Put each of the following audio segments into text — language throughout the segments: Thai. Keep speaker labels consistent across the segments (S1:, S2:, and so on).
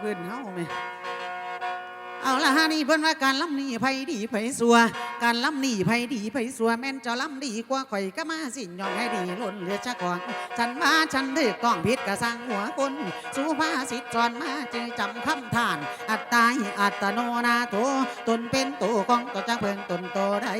S1: พื้นเฮาไหมเอาละฮะนี่เพิ่นว่าการล้ำนี่ไผดีไผสัว การล้ำนี่ไผดีไผสัวแม่นเจ้าล้ำดีกว่าข่อยก็มาสิยอมให้ดีล้นเหลือจะก่อนฉันว่าฉันถือต้องผิดกระสังหัวคนสุภาษิตสอนมาจึงจำคำทาน อัตตาหิอัตโนนาโถตนเป็นตัวของตัวจักเพิ่งตนโตได้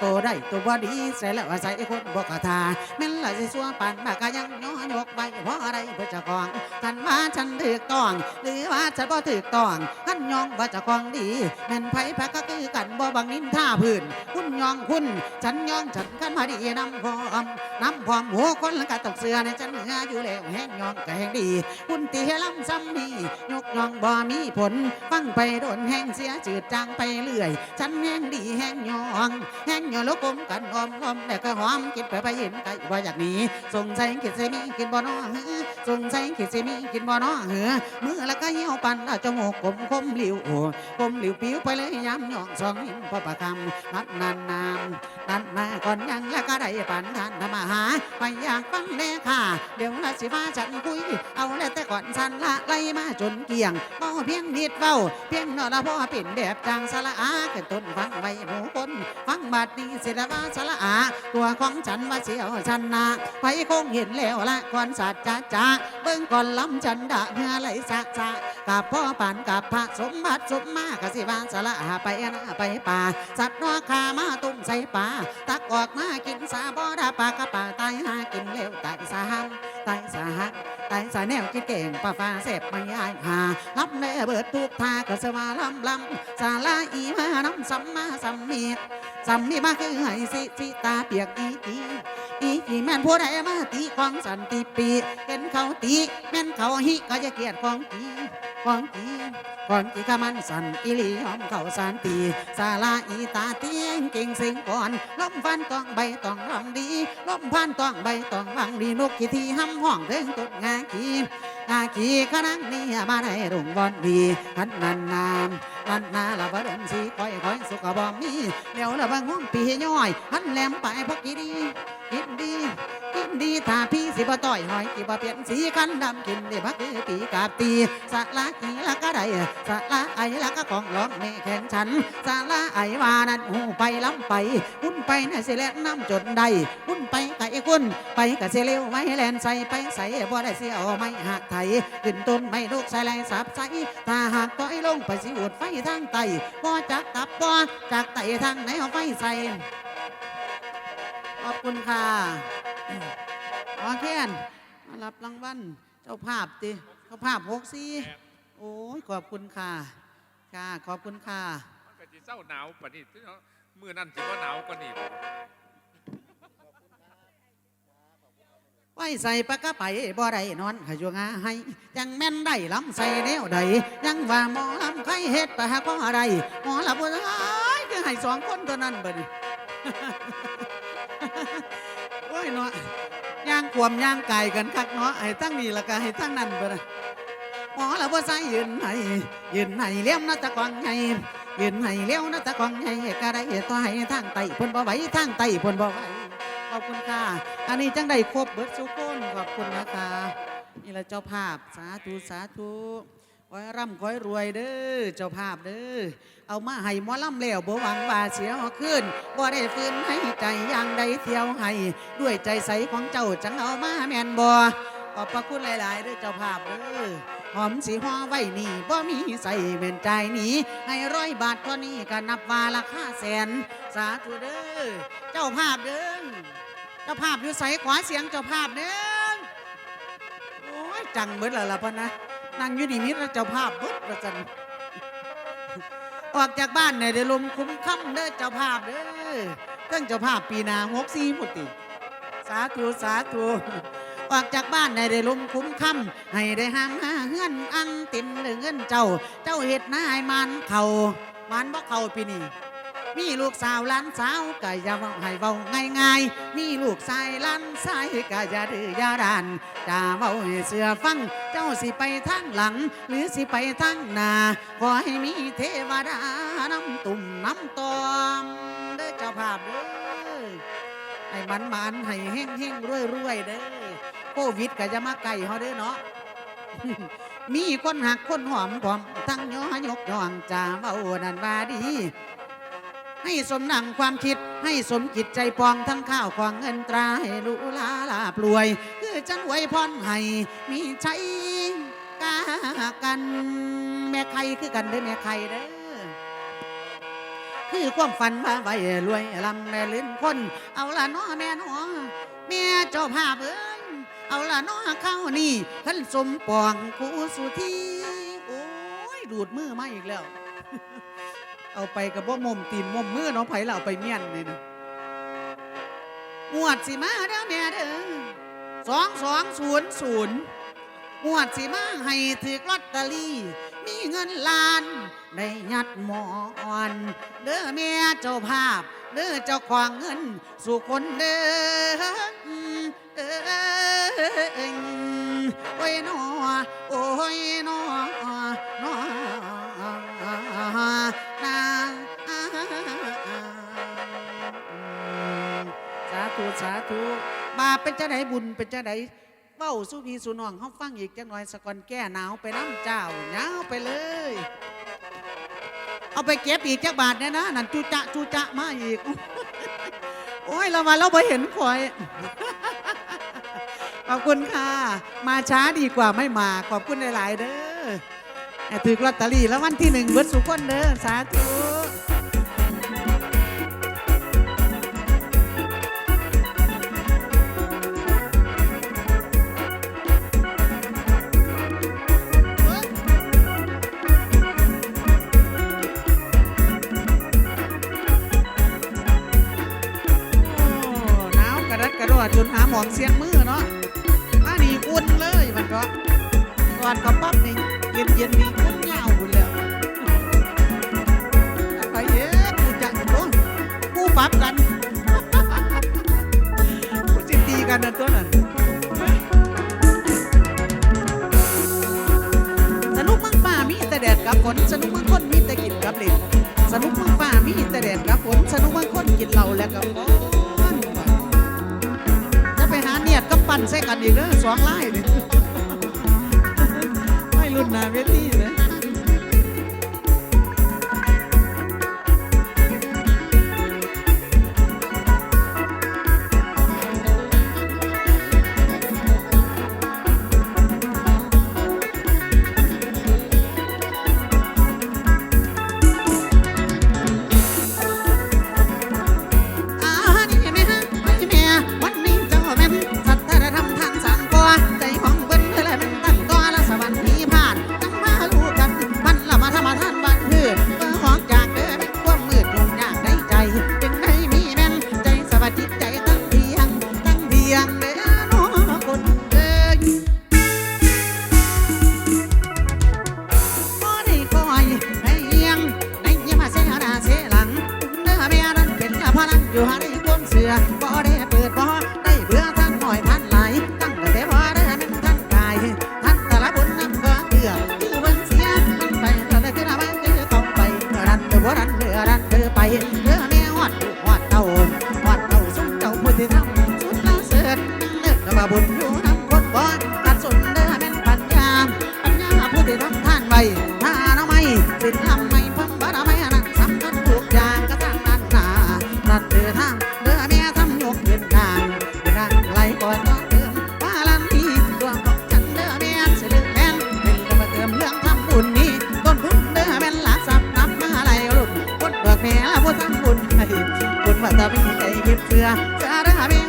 S1: โตได้ตัวบ่ดีใส่แล้วว่าใส่คนบ่กทาแม่นละสิสัวปันมากก็ยังย้อนยกไปเพราะอะไรเพื่อเจ้าของฉันว่าฉันถือต้องหรือ ว่าฉันบ่ถือต้องขันยองว่าจ้าของดีแม่นไผพระก็คือกันบ่บังนินท่าพื้นคุณยองคุณ ฉันยองฉันกันมาดีนำพร้อมนำพร้อมหัวคนแล้วก็ตกเสือในฉันเหนืออยู่แล้วแห้งยองก็แห้งดี คุณตีให้ลำซ้ำนี่ยกยองบ่มีผลฟังไปโดนแห้งเสียจืดจางไปเรื่อย ฉันแห้งดีแห้งยองแห้งยองลูกกลมกันอมอมแล้วก็หอมกินไปไปเห็นไก่ว่าอยากหนีสงสัยกินเสมีกินบ่น้อหือสงสัยกินเสมีกินบ่น้อหือมือแล้วก็เยวปันจมูกกลมคมหลิวโอ้คมหลิวปิ้วไปเลยย้ำยองสองหินพอประคำนัดนานนานนัดมาก่อนยังแล้วก็ได้ปันทานมาหาไปอยากฟังแน่ค่ะ เดี๋ยวละสิฟ้าฉันคุย เอาแล้วแต่ก่อนฉันละไล่มาจนเกี่ยงเมาเพียงนิดเบ้าเพียงนอละพ่อปิ่นแบบจางสละอาเกิดต้นฟังไว้หมูคนฟังบาดนี้สิละว่าสละอาตัวของฉันว่าเสียวฉันนาไปคงเห็นแล้วละก่อนสัจจะจ้าเบิ่งก่อนล้ำฉันดะเฮือไหลสะสะ กับพ่อปานกับพระสมบัติสมมากสิว่าสละไปนะไปป่า สัตว์นอกขามาตุ้มใส่ป่า ตักออกมากินสาบ่ดาปากระป่าตายหากินเร็วตายสาหันตายสาหันตายสาแนวกินเก่งป่าฟ้าเสพไม่ยายหารับแน่เบิดทุกทาก็สวาลำลำสาลาอีมาน้ำสัมมาสัมมีดสัมมีมาคือให้สิสิตาเปียกอีอีอีอีแม่นผู้ใดมาตีของสันติปีเห็นเขาตีแม่นเขาฮิก็จะเกลียดของกี ของกีก่อนที่ขมันสันอิลีหอมเขาสานตีสาลาอีตาเตียงเก่งสิงก่อนล้มฟันต้องใบต้องรังดีล้มพันต้องใบต้องรังดีนกขีทีห้ำห้องเด้งตุดงาขีงาขีขนังนี่มาได้รุ่งบอนดีหันนันนามนันนาละบเดินสีคอยคอยสุขบอมีเดี๋ยวละบางห้องปีย่อยหันแหลมไปพวกกีดี กินดีกินดีถ้าพี่สิบ่ต่อยหอยกี่บ่เปลี่ยนสีคันดำกินได้พักคือปีกาบตีสะละอีละก็ได้สะละไอละก็ของร้องแม่แข่งฉันสะละไอวานั้นหูไปล้ำไปหุ่นไปน่ะสิแล่นน้ำจนได้หุ่นไปไก่คุณไปกะเสียเร็วไว้แลนใส่ไปใส่บ่ได้เสียเอาไม่หักไถขึ้นต้นไม่ลูกใส่ไรสับใส่ถ้าหากต้อยลงไปสิอุดไฟทางไตบ่จักกับบ่จากไตทางไหนเอาไฟใส่ ขอบคุณค่ะหมอแค้นมารับรางวัลเจ้าภาพติเจ้าภาพหกสี่โอ้ยขอบคุณค่ะ ค่ะขอบคุณค่ะ
S2: มันก็สิเศร้าหนาวปานนี้มือนั่นสิว่าหนาวกว่านี้บ่
S1: ไว้ใส่ปากกะไปบ่ได้นอนขยวงาให้ ยังแม่นได้ล้ำใส่แนวใดยังว่าหมอลำใครเฮ็ดไปหาเพราะอะไรหมอลำบ่ได้คือให้สองคนเท่านั้นเบิด วามย่างไก่กันคักเนาะให้ตั้งนี่ละก็ให้ตั้งนั่นเบิดน่ะหมอละบ่ใส่ยืนไหนยืนไหนเลี้ยมนะตะกวางไงยืนไหนเลี้ยวนะตะกวางไงก็ได้ตัวให้ทางไตเพิ่นบ่ไหวทางไตเพิ่นบ่ไหวขอบคุณค่ะ อันนี้จังได้ครบเบิดสุกคนขอบคุณนะคะนี่ละเจ้าภาพสาธุสาธุ ขอให้ร่ำขอให้รวยเด้อเจ้าภาพเด้อเอามาให้หมอลำแล้วบ่หวังว่าเสียเอขึ้นบ่ได้ฟื้นให้ใจอย่างใดเที่ยวให้ด้วยใจใสของเจ้าจังเอามาแม่นบ่ขอบพระคุณหลาย ๆ เด้อเจ้าภาพเด้อหอมสีห่อไว้นี่บ่มีใส่เม่นใจหนีให้ร้อยบาทเท่านี้ก็นับว่าราคาแสน สาธุเด้อเจ้าภาพเด้อเจ้าภาพอยู่ใสขวาเสียงเจ้าภาพเด้อโอ้ยจังเบิดแล้วล่ะพ่อนะ นั่งอยู่นี่มิตรเจ้าภาพเบิดประจันออกจากบ้านเนี่ยได้ลมคุ้มค่ำเด้อเจ้าภาพเด้อเครื่องเจ้าภาพปีนาหกสี่หมดติสาธุสาธุออกจากบ้านได้ได้ลมคุ้มค่ำให้ได้ห้ามหาเฮือนอังเต็มเลยเงินเจ้า เจ้าเห็ดนายมันเขามันบ่เขาปีนี้ มีลูกสาวล้านสาวก็อย่าเว้าให้เว้าง่ายๆ มีลูกชายล้านชายก็อย่าดื้ออย่าดานจะเว้าให้เสือฟัง เจ้าสิไปทางหลัง หรือสิไปทางหน้าขอให้มีเทวดาน้ำตุ่มน้ำตอมเด้อเจ้าภาพเด้อให้มันมันๆให้เฮ่งเฮ่งรวยรวยๆเด้อโควิดก็จะมาไก่เฮาเด้อเนาะ มีคนหักคนหอมพร้อมทั้งย้อยกย่องจ่าเบานันว่าดี ให้สมดังความคิด ให้สมจิตใจปองทั้งข้าวของเงินตราให้ลูลาลาปลวย คือจันไว้พรให้มีใจกากัน แม่ใครคือกันเด้อแม่ใครเด้อคือความฝันว่าไว้รวยลำแม่ลื่นคน เอาละน้อแม่น้อแม่เจ้าภาพเอ้ยเอาละน้อเข้านี่ขันสมปองกูสุธีโอ้ยดูดมือมาอีกแล้ว เอาไปกับบ่มมตีนมมมือเนาะไผ่เราเอาไปเมียนนี่นะงวดสิมาเด้อแม่เด้อสองสองศูนย์ศูนย์งวดสิมาให้ถือลอตเตอรี่ มีเงินล้าน ได้ยัดหมอน เด้อแม่เจ้าภาพ เด้อเจ้าของเงิน สู่คนเด้อเอ้ยโอ้ยนอโอ้ยนอ ธุสาธุบาปเป็นจะไดบุญเป็นจะไดเบ้าสู้พี่สู้น้องเขาฟังอีกจังหน่อยสะก่อนแก้หนาวไปน้ำเจ้าหนาวไปเลย เอาไปเก็บอีกจักบาทเนี่ยนะนั่นจูจะจูจะมาอีก โอ้ยเรามาเราไปเห็นข่อยขอบคุณค่ะ มาช้าดีกว่าไม่มาขอบคุณหลาย ๆ เด้อถือลอตเตอรี่แล้ววันที่หนึ่งเบิดสุขคนเด้อสาธุ กระดัดกระโดดจนหาหมองเสียงมือเนาะอันนี้อุ่นเลยมันก็ก่อนก็ปั๊บนี่เย็นเย็นนี่อุ่นยาวหุ่นแล้วเอาไปเอ๊ะกูจะโอ้กูปับกันกูจิตีกันนะตัวนั้นสนุกมังป่ามีแต่แดดกับฝนสนุกมังคนมีแต่กินกับเหล็กสนุกมังป่ามีแต่แดดกับฝนสนุกมังคนกินเหล้าแล้วก็ฟ้อ ปั่นใส่กันอีกเด้อสองไล่เลยไม่รุ่นนาเวทีเลย บุญว่าจะมีใจเก็บเสือจะรับ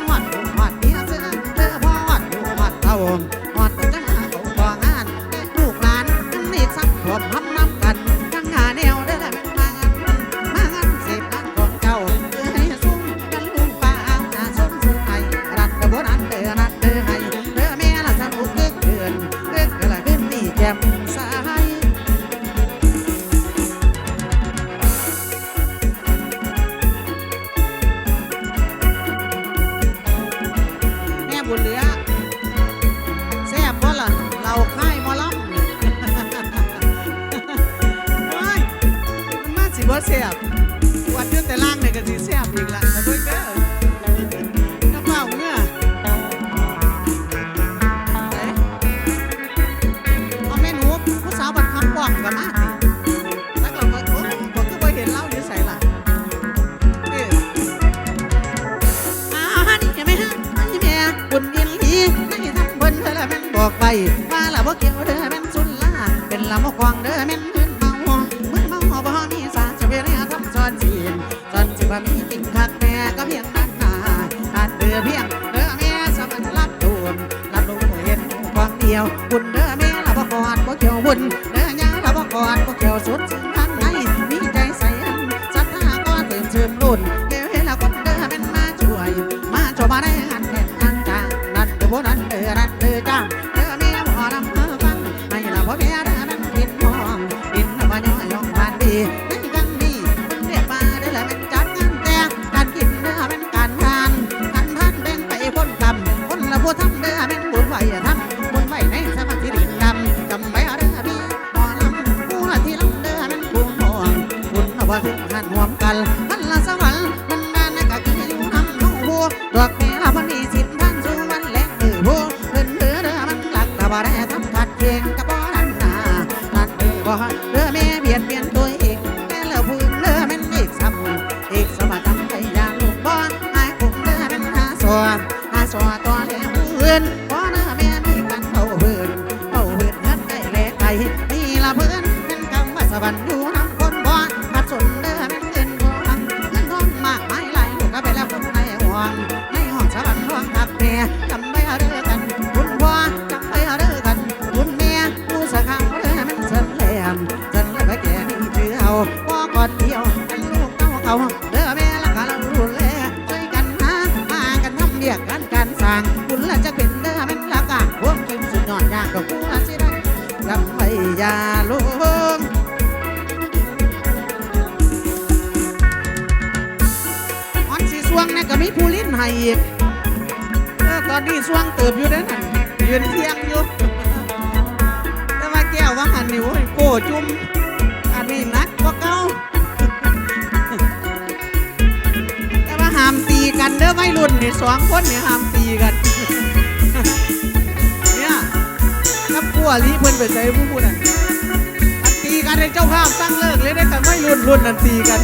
S1: รุ่นนันตีกัน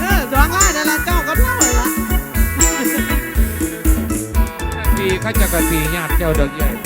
S1: เออดวงไล่ดาละเจ้าก็เท่าละ ดี
S2: ข้าจะกะตีญาติเจ้าดอกใหญ่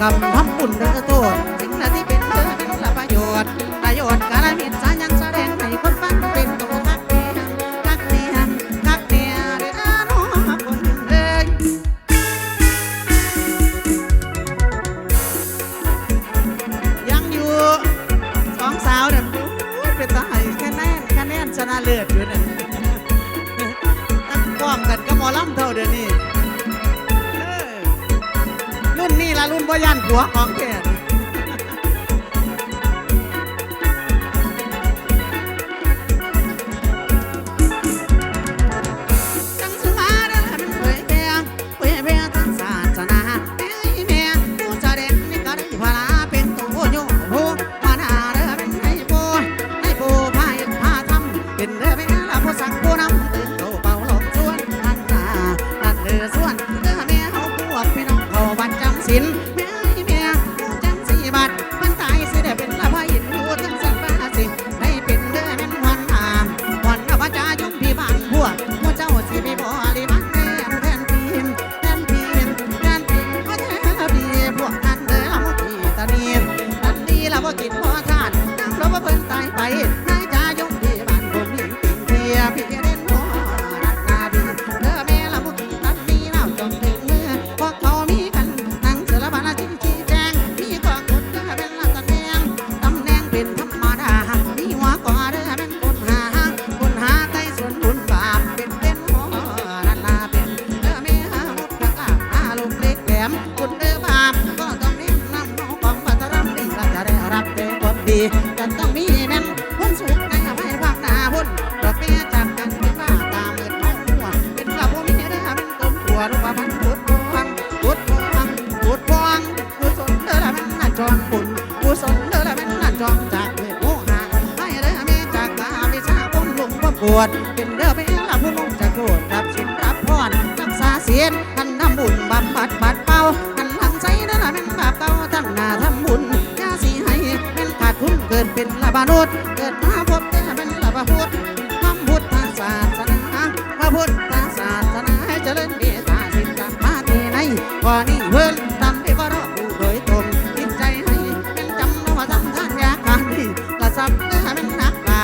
S1: กรรมทำบุญและโทษ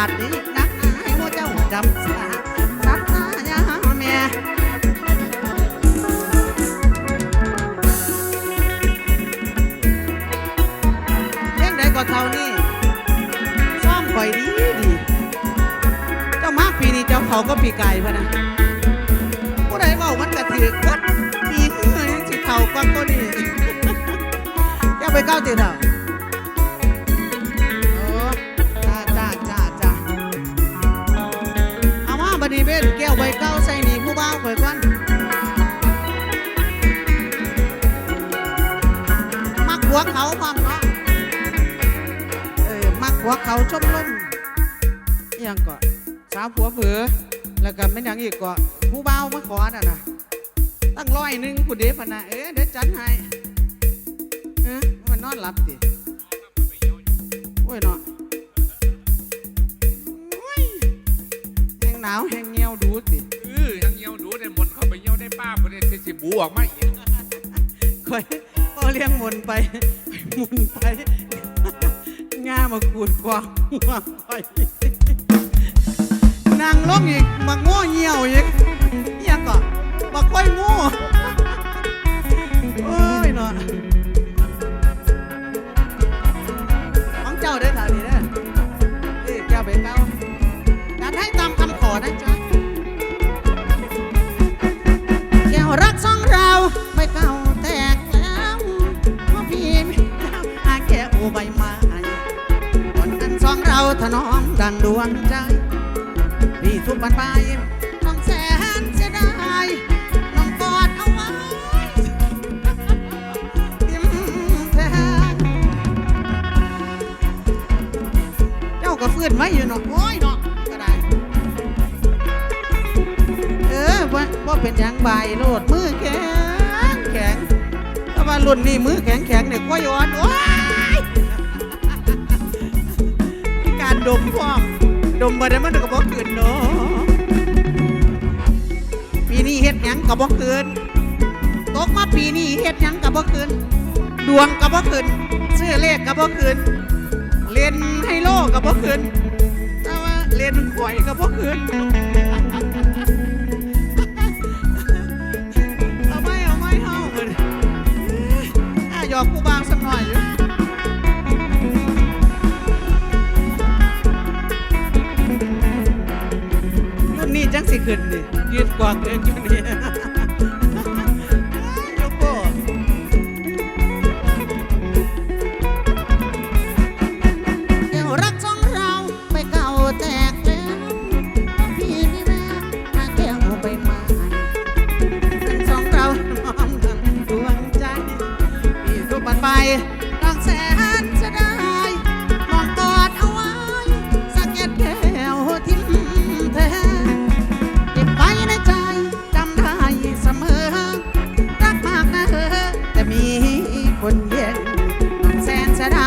S1: นักปราชญ์ดีนักให้หมู่เจ้าจำสาสัตตายาแม่เพียงใดก็เท่านี้ซ่อมข่อยดีดีเจ้ามาปีนี้เจ้าเขาก็ปีไก่พะนะผู้ใดเว้ามันกระถือกัดปีเมื่อยังสิเท่ากว่าก็นี่อย่าไปก้าวติดเถอะ แก้วใบเก้าใส่หนีผู้บ่าวเปิดก่อนมักหัวเขาความเนาะเออมักหัวเขาชมล่มอหยังก่อนสาวผัวเผือแล้วก็ไม่ยังอีกก่อนผู้เบาวมาขอน่ะนะตั้งร้อยหนึ่งผู้เดพะนะเออเดี๋ยวจัดให้เออมันนอนหลับดิโอ้ยเนาะ ห้งหนาวแห้งเงียวดูติ
S2: เออยังเหี่ยวดูได้หมดเข้าไปเหี่ยวได้ป้าคนนี้ที่สิบูออกมาอีก
S1: คอยพ่อเลี้ยงหมุนไปหมุนไปง่ามากูดกวางหัวคอยนางลงอีกมาโง่เหี่ยวอีกอิหยังก่อนมาค่อยโง่โอ้ยเนาะของเจ้าได้อถานี้ แก้วใบไม้คนกันสองเราถนอมดังดวงใจพี่ทุกบันไปน้องแสนเสียดายน้องกอดเอาไว้ยิ้มแทนเจ้าก็ฟื้นไว้อยู่เนาะโอ้ยเนาะก็ได้เออว่าว่าเป็นยังใบโลดมือแข็งแข็งถ้าว่ารุ่นนี้มือแข็งแข็งเนี่ยก็ย้อนโอ้ย ดมพร้อมดมบ่ได้มันก็บ่คืนเนาะปีนี้เฮ็ดหยังก็บ่คืนตกมาปีนี้เฮ็ดหยังก็บ่คืนดวงก็บ่คืนซื้อเลขก็บ่คืนเล่นไฮโลก็บ่คืนแต่ว่าเล่นหวยก็บ่คืน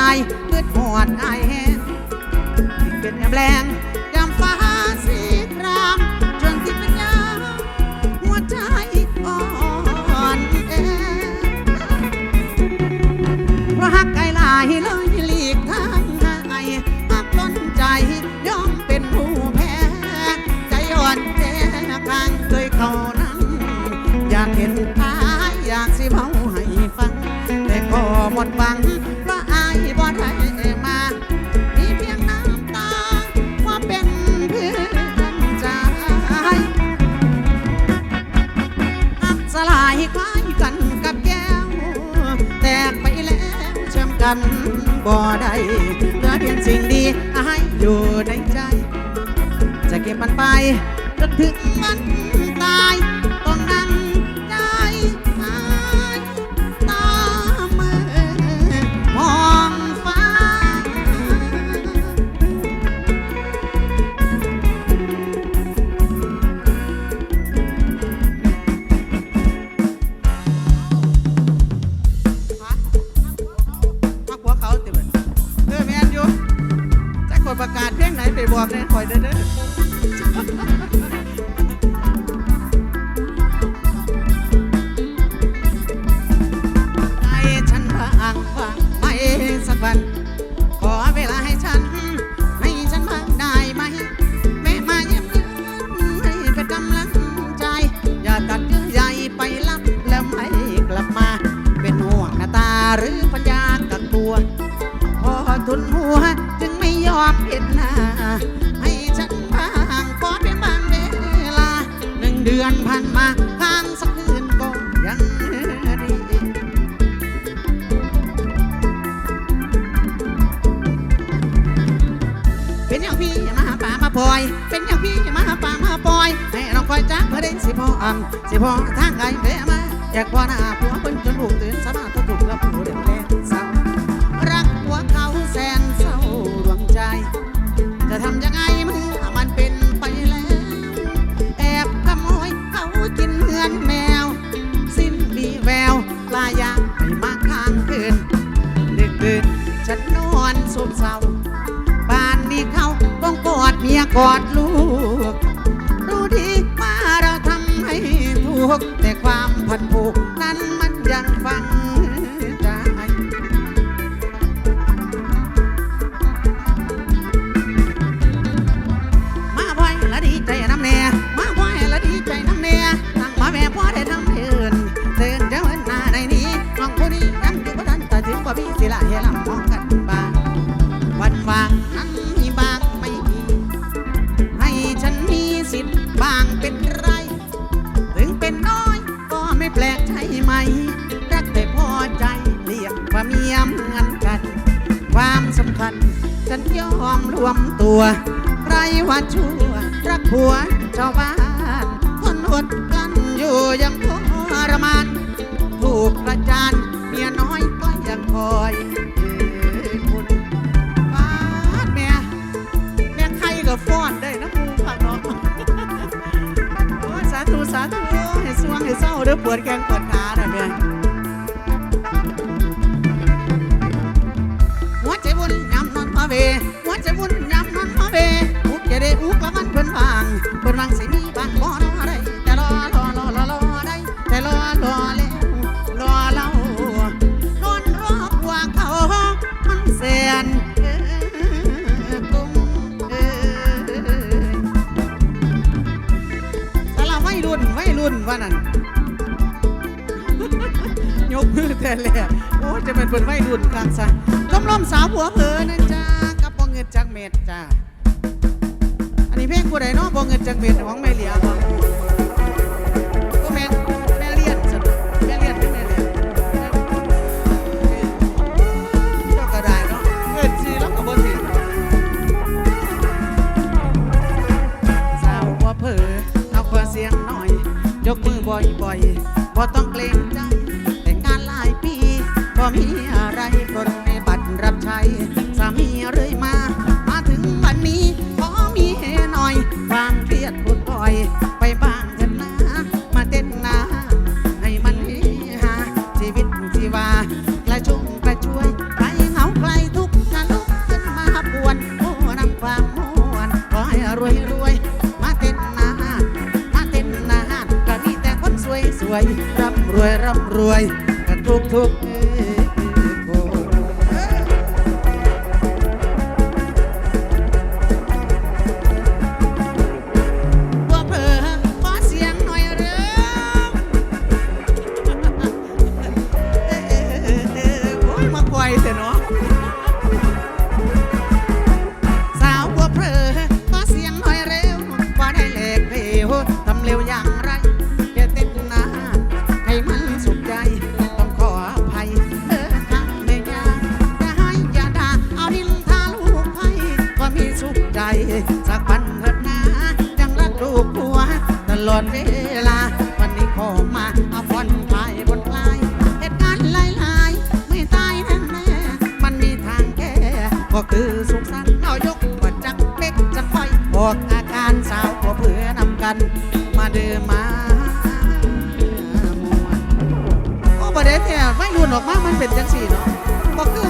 S1: ายเลือดหวดอายแห้งที่เป็นยามแรงยามฟ้าสีครามจนที่เป็นยาหัวใจอ่อนแอเพราะหักไกลหลายเลยหลีกทางให้หักล้นใจยอมเป็นผู้แพ้ ใจอ่อนแท้ข้างเคยเขานั่งอยากเห็นอายอยากสิเมาให้ฟัง แต่ก็หมดหวัง กันบ่ได้เหลือเพียงสิ่งดีให้อยู่ในใจ จะเก็บมันไปจนถึงมัน หน้าหรือปัญญากักตัวพอทุนหัวจึงไม่ยอมเห็นหน้าให้ฉันบ้างขอเพียงบางเวลาหนึ่งเดือนผ่านมาค้างสักคืนก็ยังดีเป็นอย่างพี่มาหาป่ามาปล่อย เป็นอย่างพี่มาหาป่ามาปล่อยให้น้องคอยจ้าเพื่อได้สิพ่ออ่ำสิพ่อทางไกลเด้มาอยากพ่อหน้าผัวเปิ้นจนลูกตื่นสามา กอดลูก รู้ดีว่าเราทำให้ถูกแต่ความ ฉันยอมรวมตัว ใครว่าชั่วรักผัวชาวบ้านทนอดกันอยู่อยังทรมาน ถูกประจานเมียน้อยก็ยังคอยคุณป้าดแม่แม่ใครก็ฟ้อนได้นะมูผักเนาะโอ้ยสาธุสาธุให้สวงให้เศร้าเด้อปวดแกงปวดขาน่ะแม่างสิมีบ้างบ่รอะได้แต่รอรอรอรอรอได้แต่รอรอแล้วรอเล่านอนรอกว่าเขามันแสนเออกุ้งเออสารวัยรุ่นวัยรุ่นว่านั่นยกมือแต่แลกโอ้จะเป็นเป็นวัยรุ่นกลางซะล้มล้มสาวหัวเผลอนะจ้ากับบ่เงินจักเม็ดจ้า นนี้เพลงผู้ใดเนาะบ่เงินจักเม็ดของแม่เหลียบ่ก็แม่แม่เลียนซะแม่เลียนเป็นแม่เลียนเจ้าก็ได้เนาะเงินสิแล้วก็บ่ถึงสาวว่าเผลอเอาขวาเสียงหน่อย ยกมือบ่อยๆบ่ต้องเกรงใจ วยร่ำรวยร่ำรวยกันทุกทุกือสุขสันต์เอายกว่าจักเล็กจักค่อยบอกอาการสาวผัวเพื่อนำกัน มาเดิมมาโอ้ประเด็นเนี่ยไม่รุนออกมามันเป็นจังสี่เนาะก็คือ